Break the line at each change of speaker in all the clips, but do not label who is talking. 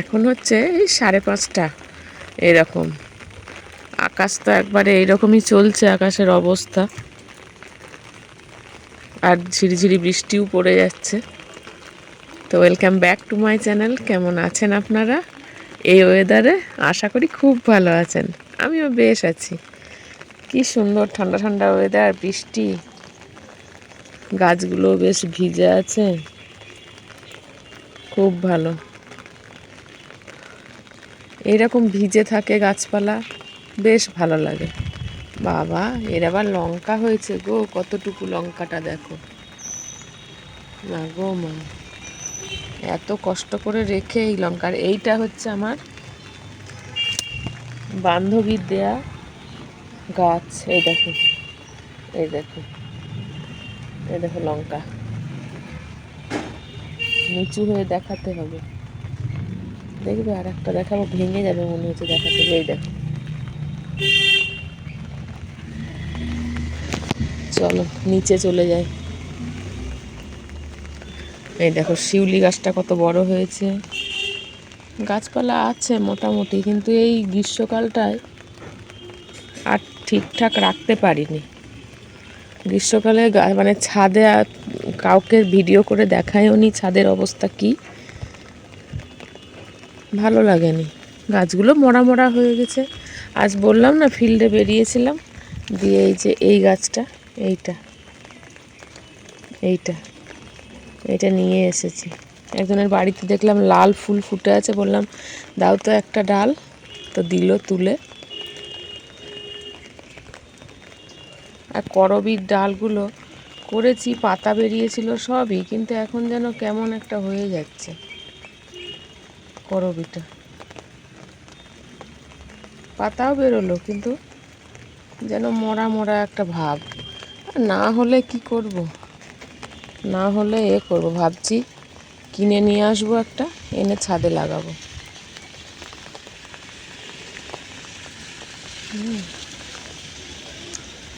এখন হচ্ছে এই সাড়ে পাঁচটা, এরকম। আকাশ তো একবারে এইরকমই চলছে আকাশের অবস্থা। আর ঝিরিঝিরি বৃষ্টিও পড়ে যাচ্ছে। তো welcome back to my channel কেমন আছেন আপনারা? এই ওয়েদারে আশা করি খুব ভালো আছেন, আমিও বেশ আছি। কি সুন্দর ঠান্ডা ঠান্ডা ওয়েদার বৃষ্টি। গাছগুলো বেশ ভিজে আছে। খুব ভালো। এইরকম ভিজে থাকে গাছপালা, বেশ ভালো লাগে। বাবা, এর আবার লঙ্কা হয়েছে গো, কতটুকু লঙ্কাটা দেখো। না গো মা, এত কষ্ট করে রেখে এই লঙ্কার এইটা হচ্ছে আমার বান্ধবীর দেয়া গাছ। এই দেখো এই দেখো এই দেখো লঙ্কা। নিচু হয়ে দেখাতে হবে। দেখবে আর একটা দেখাবো ভেঙে যাবে মনে হচ্ছে দেখাতে। এই দেখো। চলো, নিচে চলে যাই। এই দেখো, শিউলি গাছটা কত বড় হয়েছে। গাছপালা আছে মোটামুটি, কিন্তু এই গ্রীষ্মকালটায় আর ঠিকঠাক রাখতে পারিনি। গ্রীষ্মকালে মানে ছাদে কাউকে ভিডিও করে দেখায়ও নি ছাদের অবস্থা কি। ভালো লাগেনি। গাছগুলো মরা মরা হয়ে গেছে। আজ বললাম না ফিল্ডে বেরিয়েছিলাম। দিয়ে এই যে এই গাছটা, এইটা এইটা, এটা নিয়ে এসেছি। একজনের বাড়িতে দেখলাম লাল ফুল ফুটে আছে, বললাম, দাও তো একটা ডাল। তো দিল তুলে। আর করবির ডালগুলো করেছি, পাতা বেরিয়েছিল সবই, কিন্তু এখন যেন কেমন একটা হয়ে যাচ্ছে। করবিটা পাতাও বেরোলো, কিন্তু যেন মরা মরা একটা ভাব। না হলে কি করব? না হলে এ করব? ভাবছি কিনে নিয়ে আসব একটা, এনে ছাদে লাগাবো।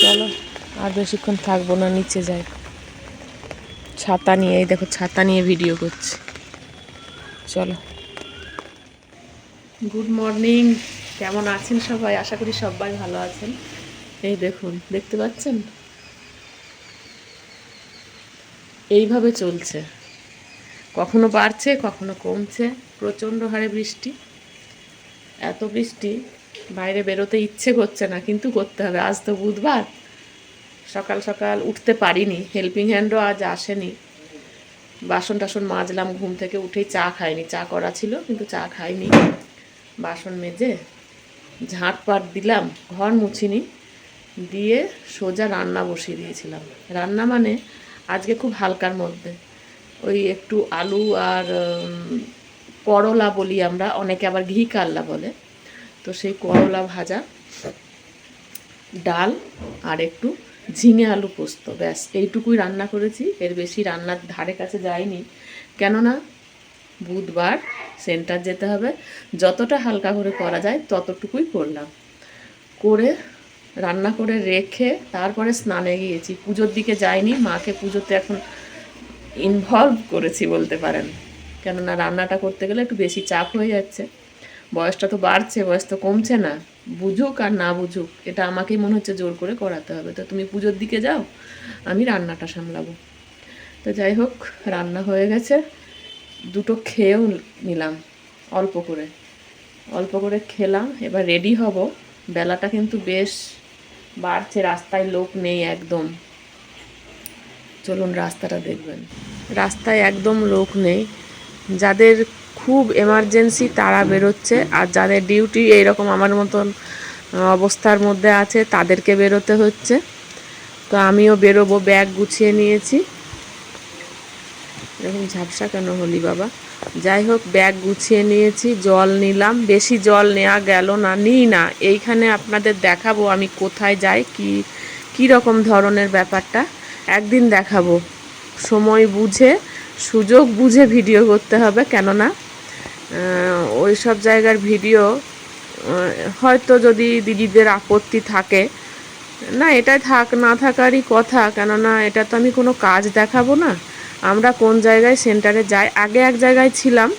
চলো, আর বেশিক্ষণ থাকব না, নিচে যাই। ছাতা নিয়ে, এই দেখো, ছাতা নিয়ে ভিডিও করছি। চলো। গুড মর্নিং কেমন আছেন সবাই? আশা করি সবাই ভালো আছেন। এই দেখুন, দেখতে পাচ্ছেন? এইভাবে চলছে। কখনো বাড়ছে, কখনো কমছে। প্রচণ্ড হারে বৃষ্টি। এত বৃষ্টি, বাইরে বেরোতে ইচ্ছে করছে না, কিন্তু করতে হবে। আজ তো বুধবার। সকাল সকাল উঠতে পারিনি। হেল্পিং হ্যান্ডও আজ আসেনি। বাসন টাসন মাজলাম, ঘুম থেকে উঠেই চা খাইনি। চা করা ছিল, কিন্তু চা খাইনি। বাসন মেজে ঝাঁট পাট দিলাম, ঘর মুছিনি, দিয়ে সোজা রান্না বসিয়ে দিয়েছিলাম। রান্না মানে আজকে খুব হালকার মধ্যে। ওই একটু আলু আর করলা বলি আমরা, অনেকে আবার ঘি কাল্লা বলে। তো সেই করলা ভাজা, ডাল আর একটু ঝিঙে আলু পোস্ত, ব্যাস। এইটুকুই রান্না করেছি। এর বেশি রান্নার ধারে কাছে যাইনি। কেননা বুধবার সেন্টার যেতে হবে। যতটা হালকা করে করা যায় ততটুকুই করলাম। করে রান্না করে রেখে তারপরে স্নানে গিয়েছি। পুজোর দিকে যাইনি, মাকে পুজোতে এখন ইনভলভ করেছি বলতে পারেন। কেননা রান্নাটা করতে গেলে একটু বেশি চাপ হয়ে যাচ্ছে। বয়সটা তো বাড়ছে, বয়স তো কমছে না। বুঝুক আর না বুঝুক, এটা আমাকেই মনে হচ্ছে জোর করে করাতে হবে। তো তুমি পুজোর দিকে যাও, আমি রান্নাটা সামলাবো। তো যাই হোক, রান্না হয়ে গেছে। দুটো খেয়েও নিলাম, অল্প করে। অল্প করে খেলাম, এবার রেডি হব। বেলাটা কিন্তু বেশ বাড়ছে, রাস্তায় লোক নেই একদম। চলুন রাস্তাটা দেখবেন। রাস্তায় একদম লোক নেই। যাদের খুব এমার্জেন্সি তারা বেরোচ্ছে, আর যাদের ডিউটি এইরকম আমার মতন অবস্থার মধ্যে আছে, তাদেরকে বেরোতে হচ্ছে। তো আমিও বেরোবো ব্যাগ গুছিয়ে নিয়েছি। এরকম ঝাপসা কেন হলি বাবা? যাই হোক, ব্যাগ গুছিয়ে নিয়েছি, জল নিলাম। বেশি জল নেওয়া গেল না, নিই না। এইখানে আপনাদের দেখাবো আমি কোথায় যাই, কি, কী রকম ধরনের ব্যাপারটা। একদিন দেখাবো। সময় বুঝে, সুযোগ বুঝে ভিডিও করতে হবে, কেননা ওই সব জায়গার ভিডিও হয়তো যদি দিদিদের আপত্তি থাকে। না, এটাই থাক, না থাকারই কথা, কেননা, এটা তো আমি কোনো কাজ দেখাবো না। আমরা কোন জায়গায় সেন্টারে যাই, আগে এক জায়গায় ছিলাম,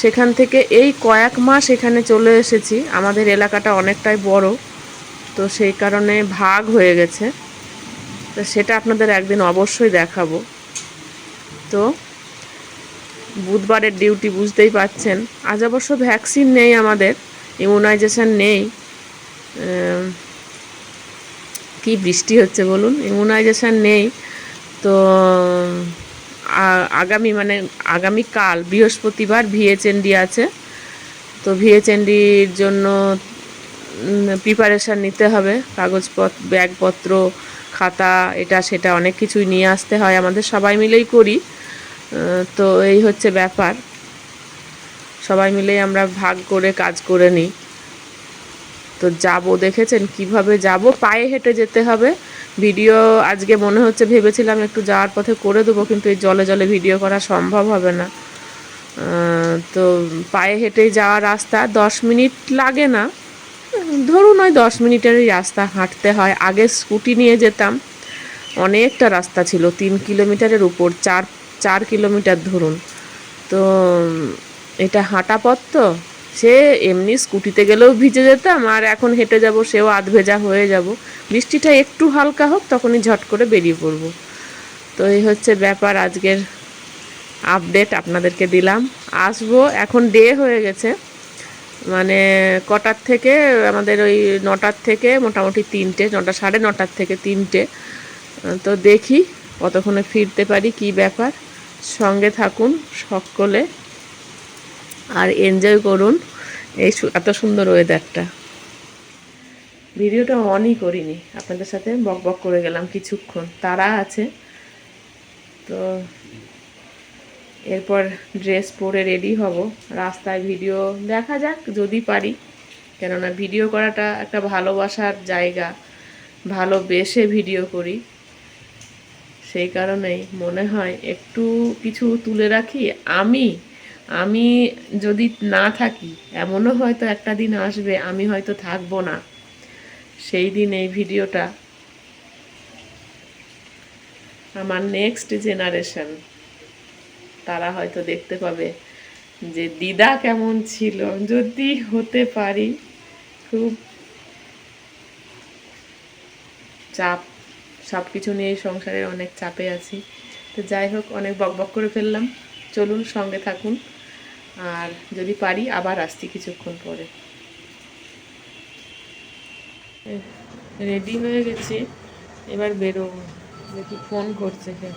সেখান থেকে এই কয়েক মাস এখানে চলে এসেছি। আমাদের এলাকাটা অনেকটাই বড়, তো সেই কারণে ভাগ হয়ে গেছে। তো সেটা আপনাদের একদিন অবশ্যই দেখাবো। তো বুধবারের ডিউটি বুঝতেই পাচ্ছেন। আজ অবশ্য ভ্যাকসিন নেই আমাদের, ইমিউনাইজেশন নেই। কি বৃষ্টি হচ্ছে বলুন? ইমিউনাইজেশন নেই। তো আগামী মানে আগামীকাল বৃহস্পতিবার ভিএচএনডি আছে। তো ভিএচএনডির জন্য প্রিপারেশান নিতে হবে। কাগজপত্র ব্যাগপত্র, খাতা, এটা সেটা অনেক কিছুই নিয়ে আসতে হয় আমাদের সবাই মিলেই করি। তো এই হচ্ছে ব্যাপার। সবাই মিলেই আমরা ভাগ করে কাজ করে নিই। তো যাব দেখেছেন? কীভাবে যাব? পায়ে হেঁটে যেতে হবে। ভিডিও আজকে মনে হচ্ছে ভেবেছিলাম একটু যাওয়ার পথে করে দেবো, কিন্তু এই জলে জলে ভিডিও করা সম্ভব হবে না। তো পায়ে হেঁটেই যাওয়া রাস্তা দশ মিনিট লাগে না। ধরুন ওই দশ মিনিটেরই রাস্তা, হাঁটতে হয়। আগে স্কুটি নিয়ে যেতাম, অনেকটা রাস্তা ছিল, তিন কিলোমিটারের উপর, চার চার কিলোমিটার ধরুন। তো এটা হাঁটা পথ তো? সে এমনি স্কুটিতে গেলেও ভিজে যেতাম, আর এখন হেঁটে যাব, সেও আধ ভেজা হয়ে যাব। বৃষ্টিটা একটু হালকা হোক, তখনই ঝট করে বেরিয়ে পড়ব। তো এই হচ্ছে ব্যাপার, আজকের আপডেট আপনাদেরকে দিলাম। আসব, এখন ডে হয়ে গেছে। মানে কটার থেকে, আমাদের ওই নটার থেকে, মোটামুটি তিনটে, নটা, সাড়ে নটার থেকে তিনটে। তো দেখি কতক্ষণে ফিরতে পারি, কি ব্যাপার। সঙ্গে থাকুন সকলে। আর এনজয় করুন এই এত সুন্দর ওয়েদারটা ভিডিওটা অনই করিনি, আপনাদের সাথে বক বক করে গেলাম কিছুক্ষণ। তারা আছে। তো এরপর ড্রেস পরে রেডি হব। রাস্তায় ভিডিও দেখা যাক, যদি পারি। কেননা ভিডিও করাটা একটা ভালোবাসার জায়গা। ভালোবেসে ভিডিও করি। সেই কারণেই মনে হয় একটু কিছু তুলে রাখি। আমি আমি যদি না থাকি, এমনও হয়তো একটা দিন আসবে, আমি হয়তো থাকব না। সেই দিন এই ভিডিওটা আমার নেক্সট জেনারেশন তারা হয়তো দেখতে পাবে যে দিদা কেমন ছিল। যদি হতে পারি, খুব চাপ সব কিছু নিয়েই সংসারে অনেক চাপে আছি। তো যাই হোক, অনেক বকবক করে ফেললাম। চলুন, সঙ্গে থাকুন। আর যদি পারি, আবার আসছি কিছুক্ষণ পরে। রেডি হয়ে গেছি। এবার বেরোবো। দেখি ফোন করছে কে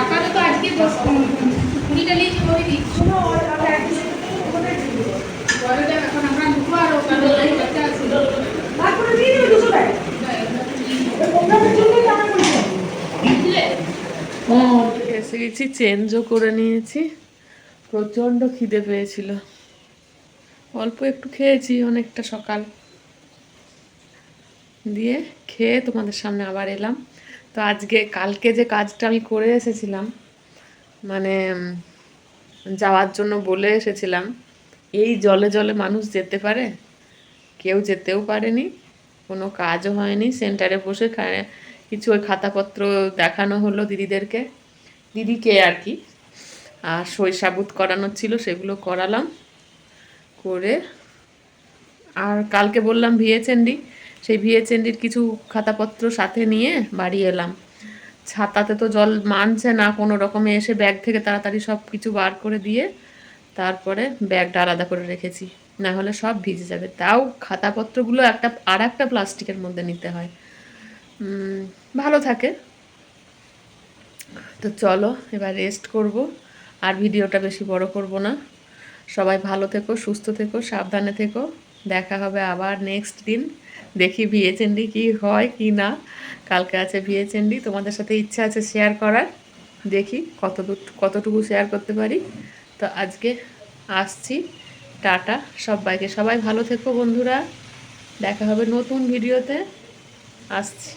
আপাতত আজকে দশ কুড়িটা নিয়ে করে দিই পরে দেখ এখন আমরা ঢুকবো আর ওখানে বাচ্চা আছে বুঝলে?
এসে গেছি চেঞ্জও করে নিয়েছি। প্রচণ্ড খিদে পেয়েছিল। অল্প একটু খেয়েছি অনেকটা সকাল। দিয়ে খেয়ে তোমাদের সামনে আবার এলাম। তো আজকে, কালকে যে কাজটা আমি করে এসেছিলাম মানে যাওয়ার জন্য বলে এসেছিলাম, এই জলে জলে মানুষ যেতে পারে? কেউ যেতেও পারেনি, কোনো কাজও হয়নি, সেন্টারে বসে কিছু ওই খাতাপত্র দেখানো হলো দিদিদেরকে। দিদিকে আর কি। আর সই সাবুত করানোর ছিল, সেগুলো করালাম। করে আর কালকে বললাম ভিএচএনডি সেই ভিএচএনডির কিছু খাতাপত্র সাথে নিয়ে বাড়ি এলাম। ছাতাতে তো জল মানছে না, কোনো রকমে এসে ব্যাগ থেকে তাড়াতাড়ি সব কিছু বার করে দিয়ে তারপরে ব্যাগটা আলাদা করে রেখেছি। না হলে সব ভিজে যাবে। তাও খাতাপত্রগুলো একটা আর একটা প্লাস্টিকের মধ্যে নিতে হয়। ভালো থাকে। তো চলো, এবার রেস্ট করব। আর ভিডিওটা বেশি বড় করব না। সবাই ভালো থেকো, সুস্থ থেকো, সাবধানে থেকো। দেখা হবে আবার নেক্সট দিন। দেখি ভিএচেন্ডি কি হয় কি না। কালকে আছে ভিএচেন্ডি তোমাদের সাথে ইচ্ছা আছে শেয়ার করার। দেখি কত কতটুকু শেয়ার করতে পারি। তো আজকে আসছি। টাটা সবাইকে। সবাই ভালো থেকো বন্ধুরা। দেখা হবে নতুন ভিডিওতে। আসছি।